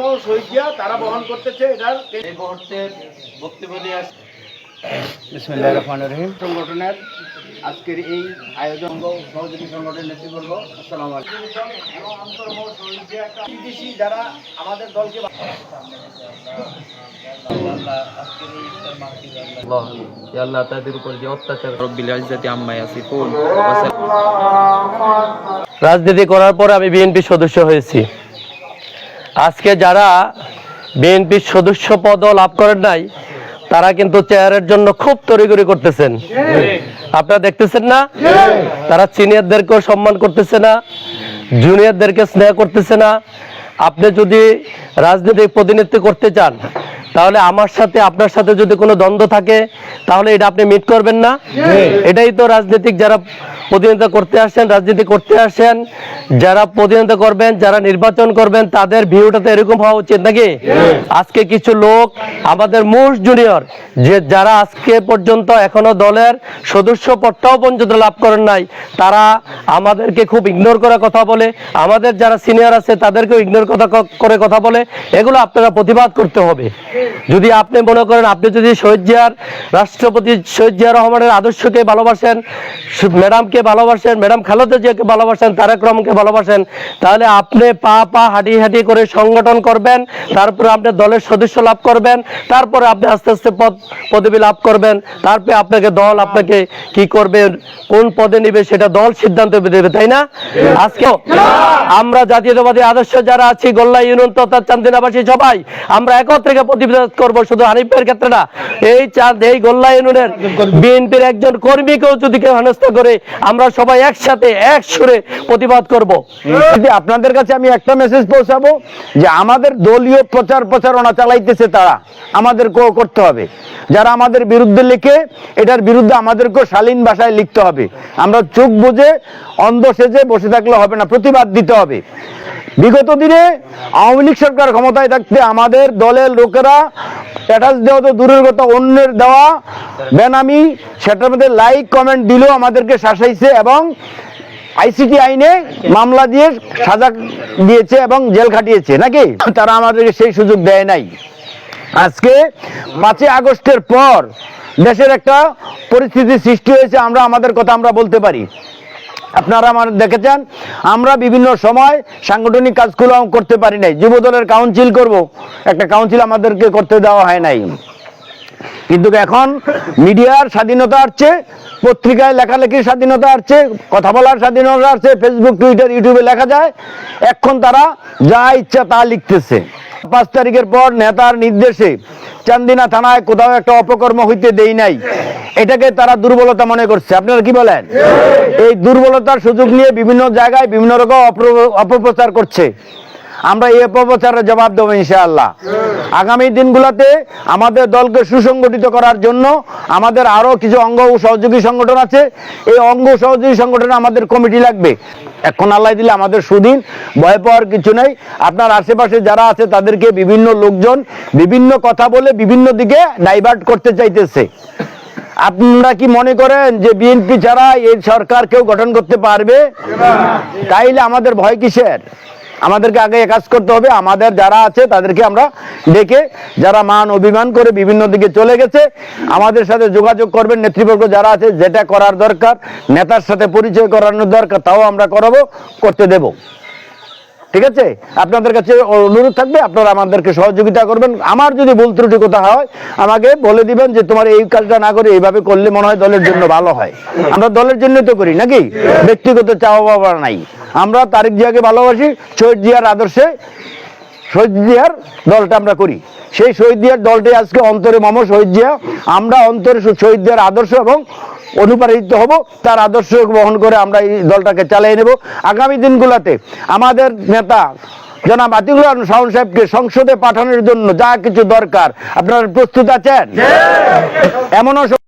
মৌ শহীদিয়া তারা বহন করতেছে এটার। এই মুহূর্তে বক্তব্য নিয়ে আসছে। বিসমিল্লাহ রহমান রহিম। সংগঠনের আজকের এই আয়োজন সহযোগী সংগঠনের নেতৃবর্গ আসসালাম বিদেশি যারা আমাদের দলকে আল্লাহ তাদের উপর যে অত্যাচার রব্বিল ইজ্জাতি আম্মা ইয়াসিফুন। রাজনীতি করার পর আমি বিএনপির সদস্য হয়েছি। আজকে যারা বিএনপির সদস্য পদ লাভ করেন নাই, তারা কিন্তু চেয়ারের জন্য খুব তড়িগড়ি করতেছেন। আপনারা দেখতেছেন না? তারা সিনিয়রদেরকেও সম্মান করতেছে না, জুনিয়রদেরকে স্নেহ করতেছে না। আপনি যদি রাজনৈতিক প্রতিনিধিত্ব করতে চান তাহলে আমার সাথে আপনার সাথে যদি কোনো দ্বন্দ্ব থাকে তাহলে এটা আপনি মিট করবেন না। এটাই তো রাজনৈতিক যারা প্রতিনিধিত্ব করতে আসেন রাজনীতি করতে আসেন যারা প্রতিনিধিত্ব করবেন যারা নির্বাচন করবেন তাদের ভিউটা তো এরকম হওয়া উচিত নাকি? আজকে কিছু লোক আমাদের মোস্ট জুনিয়র যে যারা আজকে পর্যন্ত এখনও দলের সদস্য পদটাও পর্যন্ত লাভ করেন নাই তারা আমাদেরকে খুব ইগনোর করে কথা বলে আমাদের যারা সিনিয়র আছে তাদেরকেও ইগনোর কথা করে কথা বলে এগুলো আপনারা প্রতিবাদ করতে হবে। যদি আপনি মনে করেন আপনি যদি শহীদ জিয়ার রাষ্ট্রপতি শহীদ জিয়া রহমানের আদর্শকে ভালোবাসেন ম্যাডামকে ভালোবাসেন, ম্যাডাম খালেদা জিয়াকে ভালোবাসেন, তারেক রহমানকে ভালোবাসেন, তাহলে আপনি পা পা হাঁটি হাঁটি করে সংগঠন করবেন, তারপরে আপনি দলের সদস্য লাভ করবেন, তারপরে আপনি আস্তে আস্তে পদ পদবি লাভ করবেন, তারপরে আপনাকে দল আপনাকে কি করবে, কোন পদে নিবে সেটা দল সিদ্ধান্ত দেবে, তাই না? আজকে আমরা জাতীয়তাবাদী আদর্শ যারা আছি, গোল্লা ইউনিয়ন তথা চান্দিনাবাসী সবাই, আমরা একত্রে প্রতিবাদ করব শুধু হানিফের ক্ষেত্রে না। এই চাঁদ, এই গোল্লা ইউনিয়নের বিএনপির একজন কর্মীকেও যদি কেউ হেনস্থা করে, আমরা সবাই একসাথে এক সুরে প্রতিবাদ করব। আপনাদের কাছে আমি একটা মেসেজ পৌঁছাবো যে আমাদের দলীয় প্রচার প্রচারণা চালাইতেছে তারা, আমাদেরকেও করতে হবে। যারা আমাদের বিরুদ্ধে লিখে, এটার বিরুদ্ধে আমাদেরকেও শালীন ভাষায় লিখতে হবে। আমরা চোখ বুঝে অন্ধ সেজে বসে থাকলে হবে না, প্রতিবাদ দিতে হবে। বিগত দিনে আওয়ামী লীগ সরকার ক্ষমতায় থাকতে আমাদের দলের লোকেরা স্ট্যাটাস দেওয়া তো দূরের কথা, অন্যের দেওয়া বেনামি, সেটার মধ্যে লাইক কমেন্ট দিলেও আমাদেরকে শাসাইছে এবং আইসিটি আইনে মামলা দিয়ে সাজা দিয়েছে এবং জেল খাটিয়েছে, নাকি? তারা আমাদেরকে সেই সুযোগ দেয় নাই। আজকে পাঁচই আগস্টের পর দেশের একটা পরিস্থিতি সৃষ্টি হয়েছে, আমরা আমাদের কথা আমরা বলতে পারি। আপনারা আমার দেখেছেন, আমরা বিভিন্ন সময় সাংগঠনিক কাজগুলো করতে পারি নাই। যুবদলের কাউন্সিল করব। একটা কাউন্সিল আমাদেরকে করতে দেওয়া হয় নাই। কিন্তু এখন মিডিয়ার স্বাধীনতা আসছে পত্রিকায় লেখালেখির স্বাধীনতা আসছে কথা বলার স্বাধীনতা আসছে ফেসবুক টুইটার ইউটিউবে লেখা যায় এখন তারা যা ইচ্ছা তা লিখতেছে। পাঁচ তারিখের পর নেতার নির্দেশে চান্দিনা থানায় কোথাও একটা অপকর্ম হইতে দেই নাই। এটাকে তারা দুর্বলতা মনে করছে। আপনারা কি বলেন? এই দুর্বলতার সুযোগ নিয়ে বিভিন্ন জায়গায় বিভিন্ন রকম অপপ্রচার করছে। আমরা এই অপপ্রচারের জবাব দেবো ইনশাআল্লাহ। আগামী দিনগুলোতে আমাদের দলকে সুসংগঠিত করার জন্য আমাদের আরও কিছু অঙ্গ ও সহযোগী সংগঠন আছে। এই অঙ্গ সহযোগী সংগঠনে আমাদের কমিটি লাগবে। এখন আল্লাহ দিলে আমাদের সুদিন, ভয় পাওয়ার কিছু নেই। আপনার আশেপাশে যারা আছে তাদেরকে বিভিন্ন লোকজন বিভিন্ন কথা বলে বিভিন্ন দিকে ডাইভার্ট করতে চাইতেছে। আপনারা কি মনে করেন যে বিএনপি ছাড়া এই সরকার কেউ গঠন করতে পারবে? তাইলে আমাদের ভয় কিসের? আমাদেরকে আগে কাজ করতে হবে। আমাদের যারা আছে, তাদেরকে আমরা ডেকে, যারা মান অভিমান করে বিভিন্ন দিকে চলে গেছে, আমাদের সাথে যোগাযোগ করবেন। নেতৃবর্গ যারা আছে, যেটা করার দরকার, নেতার সাথে পরিচয় করানোর দরকার, তাও আমরা করাবো, করতে দেব। ঠিক আছে? আপনাদের কাছে অনুরোধ থাকবে, আপনারা আমাদেরকে সহযোগিতা করবেন। আমার যদি ভুল ত্রুটি কোথাও হয়, আমাকে বলে দিবেন যে তোমার এই কাজটা না করে এইভাবে করলে মনে হয় দলের জন্য ভালো হয়। আমরা দলের জন্য তো করি, নাকি? ব্যক্তিগত চাওয়া পাওয়া নাই। আমরা তারিক জিয়াকে ভালোবাসি শহীদ জিয়ার আদর্শে শহীদ জিয়ার দলটা আমরা করি। সেই শহীদ জিয়ার দলটি আজকে অন্তরে মম শহীদ জিয়া। আমরা অন্তরে শহীদ জিয়ার আদর্শ এবং অনুপ্রাণিত হব তার আদর্শ বহন করে আমরা এই দলটাকে চালিয়ে নেব। আগামী দিনগুলোতে আমাদের নেতা জনাব রহমান শাহন সাহেবকে সংসদে পাঠানোর জন্য যা কিছু দরকার আপনারা প্রস্তুত আছেন? এমনও